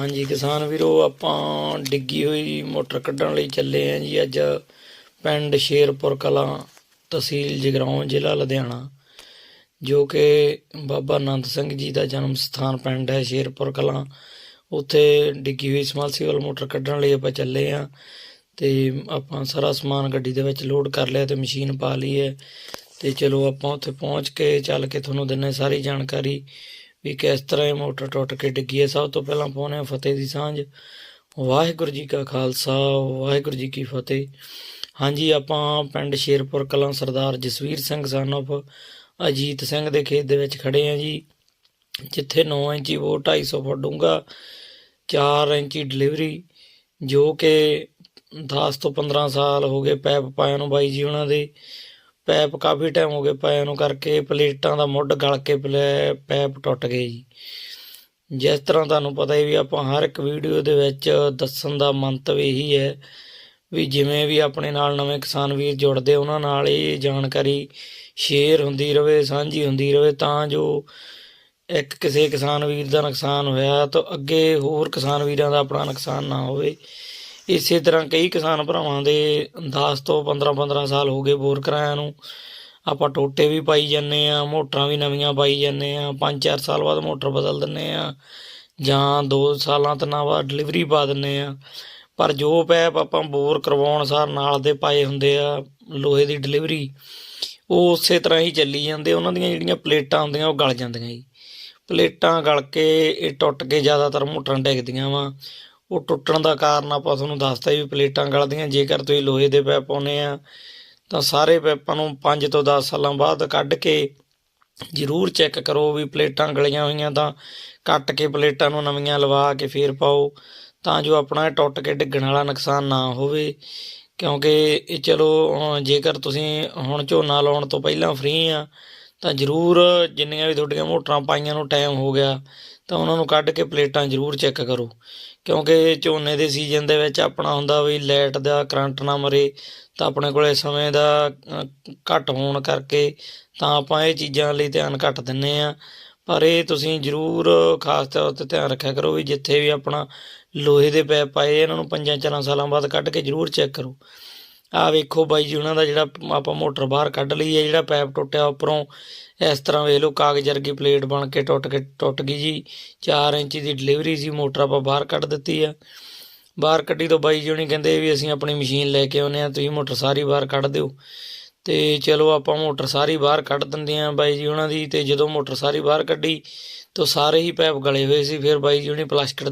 ਹਾਂਜੀ ਕਿਸਾਨ ਵੀਰੋ, ਆਪਾਂ ਡਿੱਗੀ ਹੋਈ ਮੋਟਰ ਕੱਢਣ ਲਈ ਚੱਲੇ ਆਂ ਜੀ ਅੱਜ ਪਿੰਡ ਸ਼ੇਰਪੁਰ ਕਲਾਂ ਤਹਿਸੀਲ ਜਗਰਾਉਂ, ਜ਼ਿਲ੍ਹਾ ਲੁਧਿਆਣਾ, ਜੋ ਕਿ ਬਾਬਾ ਅਨੰਦ ਸਿੰਘ ਜੀ ਦਾ ਜਨਮ ਸਥਾਨ ਪਿੰਡ ਹੈ ਸ਼ੇਰਪੁਰ ਕਲਾਂ। ਉੱਥੇ ਡਿੱਗੀ ਹੋਈ ਸਮਰਸੀਬਲ ਮੋਟਰ ਕੱਢਣ ਲਈ ਆਪਾਂ ਚੱਲੇ ਆਂ ਤੇ ਆਪਾਂ ਸਾਰਾ ਸਮਾਨ ਗੱਡੀ ਦੇ ਵਿੱਚ ਲੋਡ ਕਰ ਲਿਆ ਤੇ ਮਸ਼ੀਨ ਪਾ ਲਈ ਹੈ ਤੇ ਚਲੋ ਆਪਾਂ ਉੱਥੇ ਪਹੁੰਚ ਕੇ ਚੱਲ ਕੇ ਤੁਹਾਨੂੰ ਦਿੰਨੇ ਸਾਰੀ ਜਾਣਕਾਰੀ। ਵੀ ਕਿਸ ਤਰ੍ਹਾਂ ਇਹ ਮੋਟਰ ਟੁੱਟ ਕੇ ਡਿੱਗੀ ਹੈ। ਸਭ ਤੋਂ ਪਹਿਲਾਂ ਪਾਉਂਦੇ ਹਾਂ ਫਤਿਹ ਦੀ ਸਾਂਝ, ਵਾਹਿਗੁਰੂ ਜੀ ਕਾ ਖਾਲਸਾ, ਵਾਹਿਗੁਰੂ ਜੀ ਕੀ ਫਤਿਹ। ਹਾਂਜੀ, ਆਪਾਂ ਪਿੰਡ ਸ਼ੇਰਪੁਰ ਕਲਾਂ ਸਰਦਾਰ ਜਸਵੀਰ ਸਿੰਘ son of ਅਜੀਤ ਸਿੰਘ ਦੇ ਖੇਤ ਦੇ ਵਿੱਚ ਖੜੇ ਹਾਂ ਜੀ, ਜਿੱਥੇ 9 ਇੰਚੀ ਬੋਰ 250 ਫੁੱਟ ਡੂੰਘਾ 4 ਇੰਚੀ ਡਿਲੀਵਰੀ, ਜੋ ਕਿ 10 ਤੋਂ 15 ਸਾਲ ਹੋ ਗਏ ਪੈਪ ਪਾਇਆ ਨੂੰ ਬਾਈ ਜੀ ਉਹਨਾਂ ਦੇ। ਪੈਪ ਕਾਫੀ ਟਾਈਮ ਹੋ ਗਏ ਪਾਇਆ ਨੂੰ ਕਰਕੇ ਪਲੇਟਾਂ ਦਾ ਮੁੱਢ ਗਲ ਕੇ ਪਲੇ- ਪੈਪ ਟੁੱਟ ਗਏ ਜੀ। ਜਿਸ ਤਰ੍ਹਾਂ ਤੁਹਾਨੂੰ ਪਤਾ ਹੀ ਵੀ ਆਪਾਂ ਹਰ ਇੱਕ ਵੀਡੀਓ ਦੇ ਵਿੱਚ ਦੱਸਣ ਦਾ ਮੰਤਵ ਇਹੀ ਹੈ ਵੀ ਜਿਵੇਂ ਵੀ ਆਪਣੇ ਨਾਲ ਨਵੇਂ ਕਿਸਾਨ ਵੀਰ ਜੁੜਦੇ ਉਹਨਾਂ ਨਾਲ ਇਹ ਜਾਣਕਾਰੀ ਸ਼ੇਅਰ ਹੁੰਦੀ ਰਹੇ ਸਾਂਝੀ ਹੁੰਦੀ ਰਹੇ ਤਾਂ ਜੋ ਇੱਕ ਕਿਸੇ ਕਿਸਾਨ ਵੀਰ ਦਾ ਨੁਕਸਾਨ ਹੋਇਆ ਤਾਂ ਅੱਗੇ ਹੋਰ ਕਿਸਾਨ ਵੀਰਾਂ ਦਾ ਆਪਣਾ ਨੁਕਸਾਨ ਨਾ ਹੋਵੇ। ਇਸੇ ਤਰ੍ਹਾਂ ਕਈ ਕਿਸਾਨ ਭਰਾਵਾਂ ਦੇ 10 ਤੋਂ 15 15 ਸਾਲ ਹੋ ਗਏ ਬੋਰ ਕਰਾਇਆ ਨੂੰ। ਆਪਾਂ ਟੋਟੇ ਵੀ ਪਾਈ ਜਾਂਦੇ ਆ, ਮੋਟਰਾਂ ਵੀ ਨਵੀਆਂ ਪਾਈ ਜਾਂਦੇ ਆ 5-4 ਸਾਲ ਬਾਅਦ ਮੋਟਰ ਬਦਲ ਦਿੰਨੇ ਆ ਜਾਂ 2 ਸਾਲਾਂ ਤੋਂ ਨਾ ਬਾਅਦ ਡਿਲੀਵਰੀ ਪਾ ਦਿੰਨੇ ਆ। ਪਰ ਜੋ ਪੈਪ ਆਪਾਂ ਬੋਰ ਕਰਵਾਉਣ ਸਾਰ ਨਾਲ ਦੇ ਪਾਏ ਹੁੰਦੇ ਆ, ਲੋਹੇ ਦੀ ਡਿਲੀਵਰੀ ਉਹ ਉਸੇ ਤਰ੍ਹਾਂ ਹੀ ਚੱਲੀ ਜਾਂਦੇ, ਉਹਨਾਂ ਦੀਆਂ ਜਿਹੜੀਆਂ ਪਲੇਟਾਂ ਹੁੰਦੀਆਂ ਉਹ ਗਲ ਜਾਂਦੀਆਂ ਜੀ। ਪਲੇਟਾਂ ਗਲ ਕੇ ਇਹ ਟੁੱਟ ਕੇ ਜ਼ਿਆਦਾਤਰ ਮੋਟਰਾਂ ਡਿੱਗਦੀਆਂ ਵਾ। ਉਹ ਟੁੱਟਣ ਦਾ ਕਾਰਨ ਆਪਾਂ ਤੁਹਾਨੂੰ ਦੱਸਤਾ ਵੀ ਪਲੇਟਾਂ ਗਲਦੀਆਂ, ਜੇਕਰ ਤੁਸੀਂ ਲੋਹੇ ਦੇ ਪੈਪ ਪਾਉਨੇ ਆ, ਤਾਂ ਸਾਰੇ ਪੈਪਾਂ ਨੂੰ 5 ਤੋਂ 10 ਸਾਲਾਂ ਬਾਅਦ ਕੱਢ ਕੇ ਜ਼ਰੂਰ ਚੈੱਕ ਕਰੋ ਵੀ ਪਲੇਟਾਂ ਗਲੀਆਂ ਹੋਈਆਂ ਤਾਂ ਕੱਟ ਕੇ ਪਲੇਟਾਂ ਨੂੰ ਨਵੀਆਂ ਲਵਾ ਕੇ ਫੇਰ ਪਾਓ, ਤਾਂ ਜੋ ਆਪਣਾ ਇਹ ਟੁੱਟ ਕੇ ਡਿੱਗਣ ਵਾਲਾ ਨੁਕਸਾਨ ਨਾ ਹੋਵੇ। ਕਿਉਂਕਿ ਇਹ ਚਲੋ ਜੇਕਰ ਤੁਸੀਂ ਹੁਣ ਝੋਨਾ ਲਾਉਣ ਤੋਂ ਪਹਿਲਾਂ ਫ੍ਰੀ ਆ ਤਾਂ ਜ਼ਰੂਰ ਜਿੰਨੀਆਂ ਵੀ ਤੁਹਾਡੀਆਂ ਮੋਟਰਾਂ ਪਾਈਆਂ ਨੂੰ ਟਾਈਮ ਹੋ ਗਿਆ, ਤਾਂ ਉਹਨਾਂ ਨੂੰ ਕੱਢ ਕੇ ਪਲੇਟਾਂ ਜ਼ਰੂਰ ਚੈੱਕ ਕਰੋ। ਕਿਉਂਕਿ ਝੋਨੇ ਦੇ ਸੀਜ਼ਨ ਦੇ ਵਿੱਚ ਆਪਣਾ ਹੁੰਦਾ ਵੀ ਲਾਈਟ ਦਾ ਕਰੰਟ ਨਾ ਮਰੇ, ਤਾਂ ਆਪਣੇ ਕੋਲੇ ਸਮੇਂ ਦਾ ਘੱਟ ਹੋਣ ਕਰਕੇ ਤਾਂ ਆਪਾਂ ਇਹ ਚੀਜ਼ਾਂ ਲਈ ਧਿਆਨ ਘੱਟ ਦਿੰਨੇ ਆ ਪਰ ਇਹ ਤੁਸੀਂ ਜ਼ਰੂਰ ਖਾਸ ਤੌਰ ਤੇ ਧਿਆਨ ਰੱਖਿਆ ਕਰੋ ਵੀ ਜਿੱਥੇ ਵੀ ਆਪਣਾ ਲੋਹੇ ਦੇ ਪੈਪ ਪਾਏ ਇਹਨਾਂ ਨੂੰ ਪੰਜਾਂ ਚਾਰਾਂ ਸਾਲਾਂ ਬਾਅਦ ਕੱਢ ਕੇ ਜ਼ਰੂਰ ਚੈੱਕ ਕਰੋ। ਆਹ ਵੇਖੋ ਬਾਈ ਜੀ, ਉਹਨਾਂ ਦਾ ਜਿਹੜਾ ਆਪਾਂ ਮੋਟਰ ਬਾਹਰ ਕੱਢ ਲਈ ਹੈ, ਜਿਹੜਾ ਪੈਪ ਟੁੱਟਿਆ ਉੱਪਰੋਂ, ਇਸ ਤਰ੍ਹਾਂ ਵੇਖ ਲਓ ਕਾਗਜ਼ ਵਰਗੀ ਪਲੇਟ ਬਣ ਕੇ ਟੁੱਟ ਕੇ, ਟੁੱਟ ਗਈ ਜੀ। 4 ਇੰਚ ਦੀ ਡਿਲੀਵਰੀ ਸੀ, ਮੋਟਰ ਆਪਾਂ ਬਾਹਰ ਕੱਢ ਦਿੱਤੀ ਆ। ਬਾਹਰ ਕੱਢੀ ਤੋਂ ਬਾਈ ਜੀ ਉਹਨੇ ਕਹਿੰਦੇ ਵੀ ਅਸੀਂ ਆਪਣੀ ਮਸ਼ੀਨ ਲੈ ਕੇ ਆਉਨੇ ਆ, ਤੁਸੀਂ ਮੋਟਰ ਸਾਰੀ ਬਾਹਰ ਕੱਢ ਦਿਓ। ਤੇ ਚਲੋ ਆਪਾਂ ਮੋਟਰ ਸਾਰੀ ਬਾਹਰ ਕੱਢ ਦਿੰਦੇ ਆ ਬਾਈ ਜੀ ਉਹਨਾਂ ਦੀ, ਤੇ ਜਦੋਂ ਮੋਟਰ ਸਾਰੀ ਬਾਹਰ ਕੱਢੀ, ਤਾਂ ਸਾਰੇ ਹੀ ਪੈਪ ਗਲੇ ਹੋਏ ਸੀ, ਫਿਰ ਬਾਈ ਜੀ ਉਹਨੇ ਪਲਾਸਟਿਕ ਦੇ